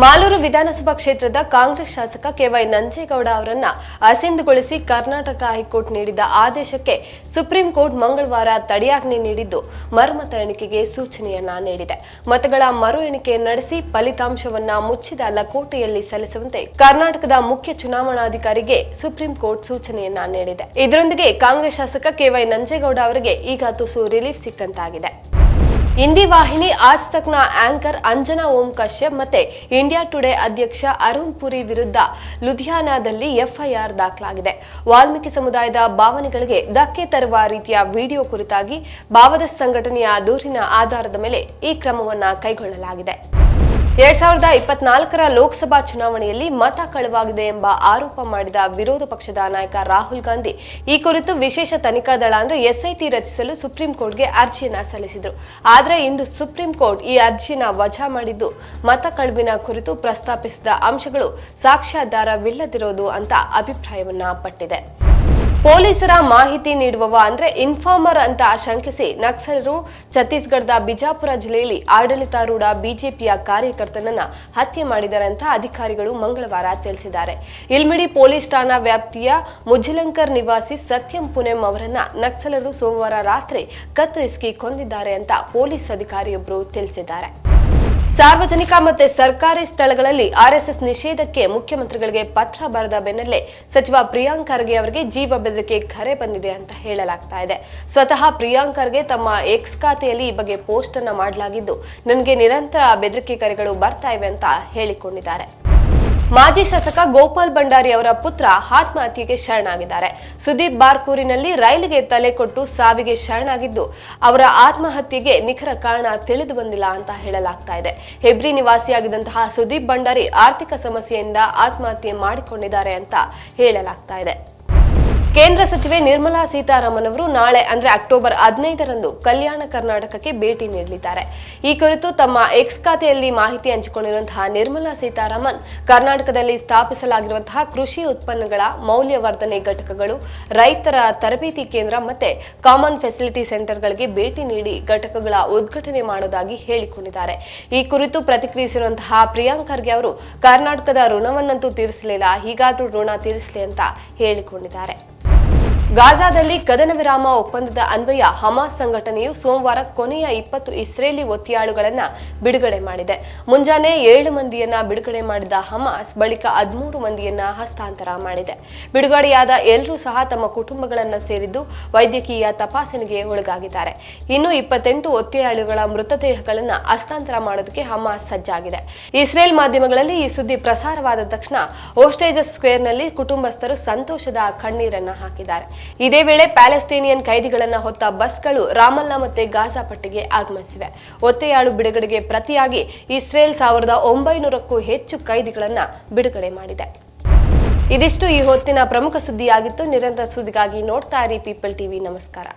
ಮಾಲೂರು ವಿಧಾನಸಭಾ ಕ್ಷೇತ್ರದ ಕಾಂಗ್ರೆಸ್ ಶಾಸಕ ಕೆವೈ ನಂಜೇಗೌಡ ಅವರನ್ನ ಅಸಿಂಧುಗೊಳಿಸಿ ಕರ್ನಾಟಕ ಹೈಕೋರ್ಟ್ ನೀಡಿದ ಆದೇಶಕ್ಕೆ ಸುಪ್ರೀಂ ಕೋರ್ಟ್ ಮಂಗಳವಾರ ತಡೆಯಾಜ್ಞೆ ನೀಡಿದ್ದು ಮರುಮತ ಎಣಿಕೆಗೆ ಸೂಚನೆಯನ್ನ ನೀಡಿದೆ. ಮತಗಳ ಮರು ಎಣಿಕೆ ನಡೆಸಿ ಫಲಿತಾಂಶವನ್ನ ಮುಚ್ಚಿದ ಲಕೋಟೆಯಲ್ಲಿ ಸಲ್ಲಿಸುವಂತೆ ಕರ್ನಾಟಕದ ಮುಖ್ಯ ಚುನಾವಣಾಧಿಕಾರಿಗೆ ಸುಪ್ರೀಂ ಕೋರ್ಟ್ ಸೂಚನೆಯನ್ನ ನೀಡಿದೆ. ಇದರೊಂದಿಗೆ ಕಾಂಗ್ರೆಸ್ ಶಾಸಕ ಕೆವೈ ನಂಜೇಗೌಡ ಅವರಿಗೆ ಈಗ ತುಸು ರಿಲೀಫ್ ಸಿಕ್ಕಂತಾಗಿದೆ. ಹಿಂದಿ ವಾಹಿನಿ ಆಜ್ ತಕ್ನ ಆಂಕರ್ ಅಂಜನಾ ಓಂ ಕಶ್ಯಪ್ ಮತ್ತೆ ಇಂಡಿಯಾ ಟುಡೇ ಅಧ್ಯಕ್ಷ ಅರುಣ್ ಪುರಿ ವಿರುದ್ಧ ಲುಧಿಯಾನಾದಲ್ಲಿ ಎಫ್ಐಆರ್ ದಾಖಲಾಗಿದೆ. ವಾಲ್ಮೀಕಿ ಸಮುದಾಯದ ಭಾವನೆಗಳಿಗೆ ಧಕ್ಕೆ ತರುವ ರೀತಿಯ ವಿಡಿಯೋ ಕುರಿತಾಗಿ ಭಾವದ ಸಂಘಟನೆಯ ದೂರಿನ ಆಧಾರದ ಮೇಲೆ ಈ ಕ್ರಮವನ್ನು ಕೈಗೊಳ್ಳಲಾಗಿದೆ. ಎರಡ್ ಸಾವಿರದ ಇಪ್ಪತ್ನಾಲ್ಕರ ಲೋಕಸಭಾ ಚುನಾವಣೆಯಲ್ಲಿ ಮತ ಕಳವಾಗಿದೆ ಎಂಬ ಆರೋಪ ಮಾಡಿದ ವಿರೋಧ ಪಕ್ಷದ ನಾಯಕ ರಾಹುಲ್ ಗಾಂಧಿ. ಈ ಕುರಿತು ವಿಶೇಷ ತನಿಖಾ ದಳ ಅಂದ್ರೆ ಎಸ್ಐಟಿ ರಚಿಸಲು ಸುಪ್ರೀಂ ಕೋರ್ಟ್ಗೆ ಅರ್ಜಿಯನ್ನ ಸಲ್ಲಿಸಿದ್ರು. ಆದರೆ ಇಂದು ಸುಪ್ರೀಂ ಕೋರ್ಟ್ ಈ ಅರ್ಜಿನ ವಜಾ ಮಾಡಿದ್ದು. ಮತ ಕಳುವಿನ ಕುರಿತು ಪ್ರಸ್ತಾಪಿಸಿದ ಅಂಶಗಳು ಸಾಕ್ಷ್ಯಾಧಾರವಿಲ್ಲದಿರೋದು ಅಂತ ಅಭಿಪ್ರಾಯವನ್ನ ಪಟ್ಟಿದೆ. ಪೊಲೀಸರ ಮಾಹಿತಿ ನೀಡುವವ ಅಂದ್ರೆ ಇನ್ಫಾರ್ಮರ್ ಅಂತ ಶಂಕಿಸಿ ನಕ್ಸಲರು ಛತ್ತೀಸ್ಗಢದ ಬಿಜಾಪುರ ಜಿಲ್ಲೆಯಲ್ಲಿ ಆಡಳಿತಾರೂಢ ಬಿಜೆಪಿಯ ಕಾರ್ಯಕರ್ತನನ್ನ ಹತ್ಯೆ ಮಾಡಿದ್ದಾರೆ ಅಂತ ಅಧಿಕಾರಿಗಳು ಮಂಗಳವಾರ ತಿಳಿಸಿದ್ದಾರೆ. ಇಲ್ಮಿಡಿ ಪೊಲೀಸ್ ಠಾಣಾ ವ್ಯಾಪ್ತಿಯ ಮುಜಲಂಕರ್ ನಿವಾಸಿ ಸತ್ಯಂ ಪುನೆಂ ಅವರನ್ನ ನಕ್ಸಲರು ಸೋಮವಾರ ರಾತ್ರಿ ಕತ್ತು ಇಸ್ಕಿ ಕೊಂದಿದ್ದಾರೆ ಅಂತ ಪೊಲೀಸ್ ಅಧಿಕಾರಿಯೊಬ್ಬರು ತಿಳಿಸಿದ್ದಾರೆ. ಸಾರ್ವಜನಿಕ ಮತ್ತೆ ಸರ್ಕಾರಿ ಸ್ಥಳಗಳಲ್ಲಿ ಆರ್ಎಸ್ಎಸ್ ನಿಷೇಧಕ್ಕೆ ಮುಖ್ಯಮಂತ್ರಿಗಳಿಗೆ ಪತ್ರ ಬರೆದ ಬೆನ್ನಲ್ಲೇ ಸಚಿವ ಪ್ರಿಯಾಂಕ್ ಖರ್ಗೆ ಅವರಿಗೆ ಜೀವ ಬೆದರಿಕೆ ಕರೆ ಬಂದಿದೆ ಅಂತ ಹೇಳಲಾಗ್ತಾ ಇದೆ. ಸ್ವತಃ ಪ್ರಿಯಾಂಕ್ ಖರ್ಗೆ ತಮ್ಮ ಎಕ್ಸ್ ಖಾತೆಯಲ್ಲಿ ಈ ಬಗ್ಗೆ ಪೋಸ್ಟ್ ಅನ್ನ ಮಾಡಲಾಗಿದ್ದು, ನನಗೆ ನಿರಂತರ ಬೆದರಿಕೆ ಕರೆಗಳು ಬರ್ತಾ ಇವೆ ಅಂತ ಹೇಳಿಕೊಂಡಿದ್ದಾರೆ. ಮಾಜಿ ಶಾಸಕ ಗೋಪಾಲ್ ಭಂಡಾರಿ ಅವರ ಪುತ್ರ ಆತ್ಮಹತ್ಯೆಗೆ ಶರಣಾಗಿದ್ದಾರೆ. ಸುದೀಪ್ ಬಾರ್ಕೂರಿನಲ್ಲಿ ರೈಲಿಗೆ ತಲೆ ಕೊಟ್ಟು ಸಾವಿಗೆ ಶರಣಾಗಿದ್ದು, ಅವರ ಆತ್ಮಹತ್ಯೆಗೆ ನಿಖರ ಕಾರಣ ತಿಳಿದು ಬಂದಿಲ್ಲ ಅಂತ ಹೇಳಲಾಗ್ತಾ ಇದೆ. ಹೆಬ್ರಿ ನಿವಾಸಿಯಾಗಿದ್ದಂತಹ ಸುದೀಪ್ ಭಂಡಾರಿ ಆರ್ಥಿಕ ಸಮಸ್ಯೆಯಿಂದ ಆತ್ಮಹತ್ಯೆ ಮಾಡಿಕೊಂಡಿದ್ದಾರೆ ಅಂತ ಹೇಳಲಾಗ್ತಾ ಇದೆ. ಕೇಂದ್ರ ಸಚಿವೆ ನಿರ್ಮಲಾ ಸೀತಾರಾಮನ್ ಅವರು ನಾಳೆ, ಅಂದ್ರೆ ಅಕ್ಟೋಬರ್ ಹದಿನೈದರಂದು ಕಲ್ಯಾಣ ಕರ್ನಾಟಕಕ್ಕೆ ಭೇಟಿ ನೀಡಲಿದ್ದಾರೆ. ಈ ಕುರಿತು ತಮ್ಮ ಎಕ್ಸ್ ಖಾತೆಯಲ್ಲಿ ಮಾಹಿತಿ ಹಂಚಿಕೊಂಡಿರುವಂತಹ ನಿರ್ಮಲಾ ಸೀತಾರಾಮನ್ ಕರ್ನಾಟಕದಲ್ಲಿ ಸ್ಥಾಪಿಸಲಾಗಿರುವಂತಹ ಕೃಷಿ ಉತ್ಪನ್ನಗಳ ಮೌಲ್ಯವರ್ಧನೆ ಘಟಕಗಳು, ರೈತರ ತರಬೇತಿ ಕೇಂದ್ರ ಮತ್ತೆ ಕಾಮನ್ ಫೆಸಿಲಿಟಿ ಸೆಂಟರ್ಗಳಿಗೆ ಭೇಟಿ ನೀಡಿ ಘಟಕಗಳ ಉದ್ಘಾಟನೆ ಮಾಡೋದಾಗಿ ಹೇಳಿಕೊಂಡಿದ್ದಾರೆ. ಈ ಕುರಿತು ಪ್ರತಿಕ್ರಿಯಿಸಿರುವಂತಹ ಪ್ರಿಯಾಂಕ್ ಖರ್ಗೆ ಅವರು, ಕರ್ನಾಟಕದ ಋಣವನ್ನಂತೂ ತೀರಿಸಲಿಲ್ಲ, ಹೀಗಾದ್ರೂ ಋಣ ತೀರಿಸಲಿ ಅಂತ ಹೇಳಿಕೊಂಡಿದ್ದಾರೆ. ಗಾಜಾದಲ್ಲಿ ಕದನ ವಿರಾಮ ಒಪ್ಪಂದದ ಅನ್ವಯ ಹಮಾಸ್ ಸಂಘಟನೆಯು ಸೋಮವಾರ ಕೊನೆಯ ಇಪ್ಪತ್ತು ಇಸ್ರೇಲಿ ಒತ್ತಿಯಾಳುಗಳನ್ನು ಬಿಡುಗಡೆ ಮಾಡಿದೆ. ಮುಂಜಾನೆ ಏಳು ಮಂದಿಯನ್ನ ಬಿಡುಗಡೆ ಮಾಡಿದ ಹಮಾಸ್ ಬಳಿಕ ಹದಿಮೂರು ಮಂದಿಯನ್ನ ಹಸ್ತಾಂತರ ಮಾಡಿದೆ. ಬಿಡುಗಡೆಯಾದ ಎಲ್ಲರೂ ಸಹ ತಮ್ಮ ಕುಟುಂಬಗಳನ್ನ ಸೇರಿದ್ದು ವೈದ್ಯಕೀಯ ತಪಾಸಣೆಗೆ ಒಳಗಾಗಿದ್ದಾರೆ. ಇನ್ನು ಇಪ್ಪತ್ತೆಂಟು ಒತ್ತೆಯಾಳುಗಳ ಮೃತದೇಹಗಳನ್ನು ಹಸ್ತಾಂತರ ಮಾಡೋದಕ್ಕೆ ಹಮಾಸ್ ಸಜ್ಜಾಗಿದೆ. ಇಸ್ರೇಲ್ ಮಾಧ್ಯಮಗಳಲ್ಲಿ ಈ ಸುದ್ದಿ ಪ್ರಸಾರವಾದ ತಕ್ಷಣ ಓಸ್ಟೇಜಸ್ ಸ್ಕ್ವೇರ್ನಲ್ಲಿ ಕುಟುಂಬಸ್ಥರು ಸಂತೋಷದ ಕಣ್ಣೀರನ್ನು ಹಾಕಿದ್ದಾರೆ. ಇದೇ ವೇಳೆ ಪ್ಯಾಲೆಸ್ತೇನಿಯನ್ ಕೈದಿಗಳನ್ನ ಹೊತ್ತ ಬಸ್ಗಳು ರಾಮಲ್ಲ ಮತ್ತೆ ಗಾಜಾ ಪಟ್ಟಿಗೆ ಆಗಮಿಸಿವೆ. ಒತ್ತೆಯಾಳು ಬಿಡುಗಡೆಗೆ ಪ್ರತಿಯಾಗಿ ಇಸ್ರೇಲ್ ಸಾವಿರದ ಒಂಬೈನೂರಕ್ಕೂ ಹೆಚ್ಚು ಕೈದಿಗಳನ್ನ ಬಿಡುಗಡೆ ಮಾಡಿದೆ. ಇದಿಷ್ಟು ಈ ಹೊತ್ತಿನ ಪ್ರಮುಖ ಸುದ್ದಿಯಾಗಿತ್ತು. ನಿರಂತರ ಸುದ್ದಿಗಾಗಿ ನೋಡ್ತಾ ಇರಿ ಪೀಪಲ್ ಟಿವಿ ನಮಸ್ಕಾರ.